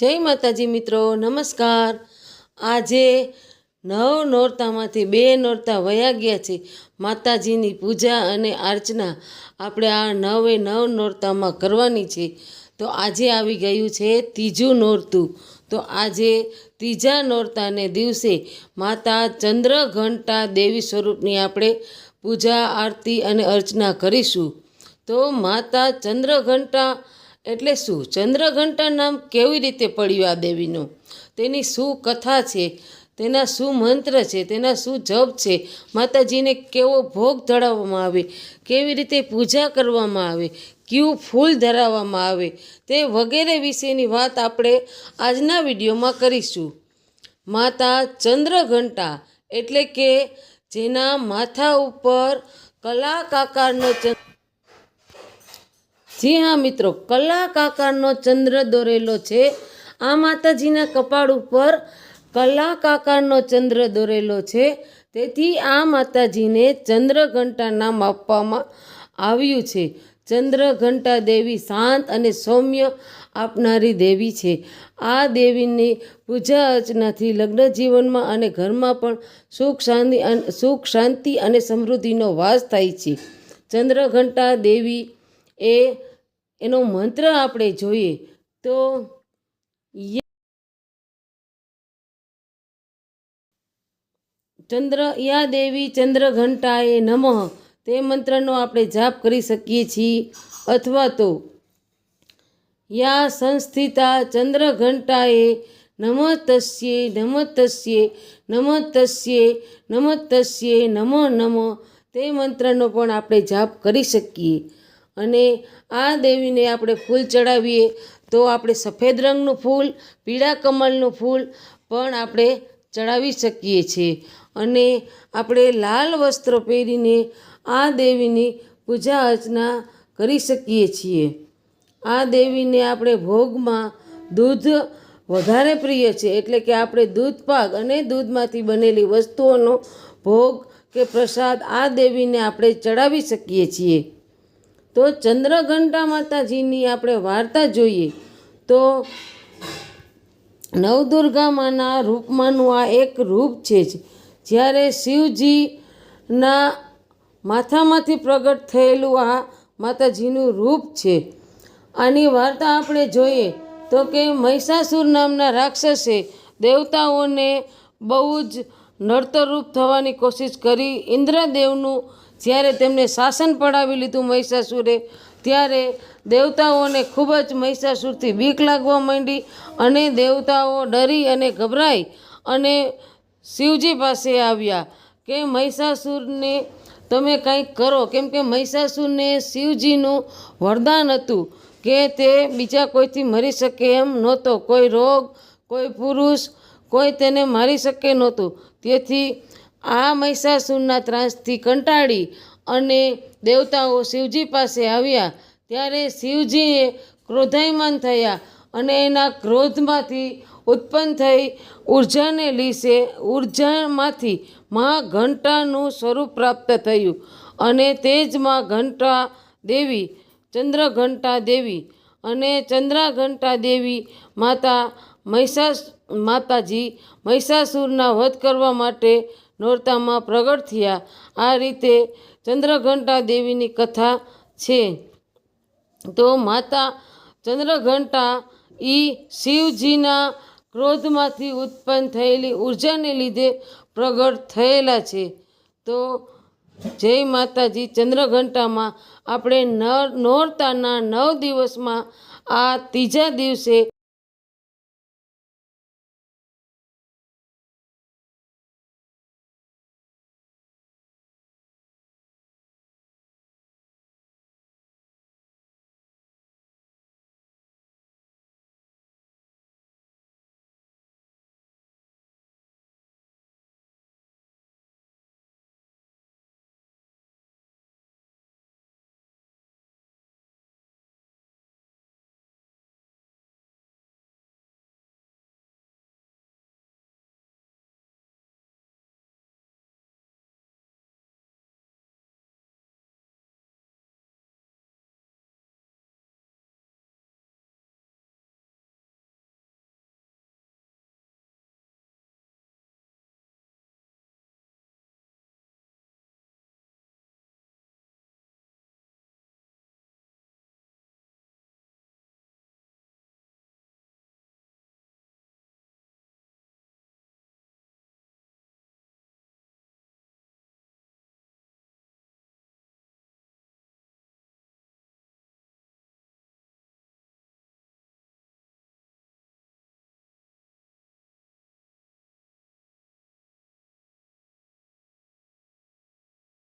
જય માતાજી મિત્રો, નમસ્કાર. આજે નવ નોરતામાંથી બે નોરતા વયા ગયા છે. માતાજીની પૂજા અને અર્ચના આપણે આ નવે નવ નોરતામાં કરવાની છે. તો આજે આવી ગયું છે ત્રીજું નોરતું. તો આજે ત્રીજા નોરતાને દિવસે માતા ચંદ્રઘંટા દેવી સ્વરૂપની આપણે પૂજા, આરતી અને અર્ચના કરીશું. તો માતા ચંદ્રઘંટા એટલે શું? ચંદ્રઘંટા નામ કેવી રીતે પડ્યું આ દેવીનું? તેની શું કથા છે? તેના શું મંત્ર છે? તેના શું જપ છે? માતાજીને કેવો ભોગ ધરાવવામાં આવે? કેવી રીતે પૂજા કરવામાં આવે? કયું ફૂલ ધરાવવામાં આવે? તે વગેરે વિશેની વાત આપણે આજના વિડીયોમાં કરીશું. માતા ચંદ્રઘંટા એટલે કે જેના માથા ઉપર કલાક આકારનો ચંદ્ર જી હા મિત્રો કલાક આકારનો ચંદ્ર દોરેલો છે. આ માતાજીના કપાળ ઉપર કલાક આકારનો ચંદ્ર દોરેલો છે. તેથી આ માતાજીને ચંદ્રઘંટા નામ આપવામાં આવ્યું છે. ચંદ્રઘંટા દેવી શાંત અને સૌમ્ય આપનારી દેવી છે. આ દેવીની પૂજા અર્ચનાથી લગ્ન જીવનમાં અને ઘરમાં પણ સુખ શાંતિ સુખ શાંતિ અને સમૃદ્ધિનો વાસ થાય છે. ચંદ્રઘંટા દેવી એ એનો મંત્ર આપણે જોઈએ તો ચંદ્ર યા દેવી ચંદ્રઘંટાએ નમઃ. તે મંત્રનો આપણે જાપ કરી શકીએ છીએ. અથવા તો યા સંસ્થિતા ચંદ્રઘંટાએ નમઃ તસ્યે નમઃ તસ્યે નમઃ તસ્યે નમઃ તસ્યે નમો નમઃ. તે મંત્રનો પણ આપણે જાપ કરી શકીએ. અને આ દેવીને આપણે ફૂલ ચડાવીએ તો આપણે સફેદ રંગનું ફૂલ, પીળા કમળનું ફૂલ પણ આપણે ચડાવી શકીએ છીએ. અને આપણે લાલ વસ્ત્રો પહેરીને આ દેવીની પૂજા અર્ચના કરી શકીએ છીએ. આ દેવીને આપણે ભોગમાં દૂધ વધારે પ્રિય છે, એટલે કે આપણે દૂધ પાક અને દૂધમાંથી બનેલી વસ્તુઓનો ભોગ કે પ્રસાદ આ દેવીને આપણે ચડાવી શકીએ છીએ. તો ચંદ્રઘંટા માતાજીની આપણે વાર્તા જોઈએ તો નવદુર્ગામાંના રૂપમાંનું આ એક રૂપ છે જ. જ્યારે શિવજીના માથામાંથી પ્રગટ થયેલું આ માતાજીનું રૂપ છે. આની વાર્તા આપણે જોઈએ તો કે મહિષાસુર નામના રાક્ષસે દેવતાઓને બહુ જ નડતરરૂપ થવાની કોશિશ કરી. ઇન્દ્રદેવનું જ્યારે તેમને શાસન પડાવી લીધું મહિષાસુરે, ત્યારે દેવતાઓને ખૂબ જ મહિષાસુરથી બીક લાગવા માંડી અને દેવતાઓ ડરી અને ગભરાઈ અને શિવજી પાસે આવ્યા કે મહિષાસુરને તમે કંઈક કરો. કેમ કે મહિષાસુરને શિવજીનું વરદાન હતું કે તે બીજા કોઈથી મરી શકે એમ નહોતો. કોઈ રોગ, કોઈ પુરુષ કોઈ તેને મારી શકે નહોતું. તેથી આ મહિષાસુરના ત્રાસથી કંટાળી અને દેવતાઓ શિવજી પાસે આવ્યા. ત્યારે શિવજીએ ક્રોધાયમાન થયા અને એના ક્રોધમાંથી ઉત્પન્ન થઈ ઉર્જાને લીસે ઉર્જામાંથી મા ઘંટાનું સ્વરૂપ પ્રાપ્ત થયું અને તે જ માં ઘંટા દેવી, ચંદ્રઘંટા દેવી અને ચંદ્રઘંટા દેવી માતા મહિષાસ, માતાજી મહિષાસુરના વધ કરવા માટે નોરતામાં પ્રગટ થયા. આ રીતે ચંદ્રઘંટા દેવીની કથા છે. તો માતા ચંદ્રઘંટા એ શિવજીના ક્રોધમાંથી ઉત્પન્ન થયેલી ઉર્જાને લીધે પ્રગટ થયેલા છે. તો જય માતાજી, ચંદ્રઘંટામાં આપણે નોરતાના નવ દિવસમાં આ ત્રીજા દિવસે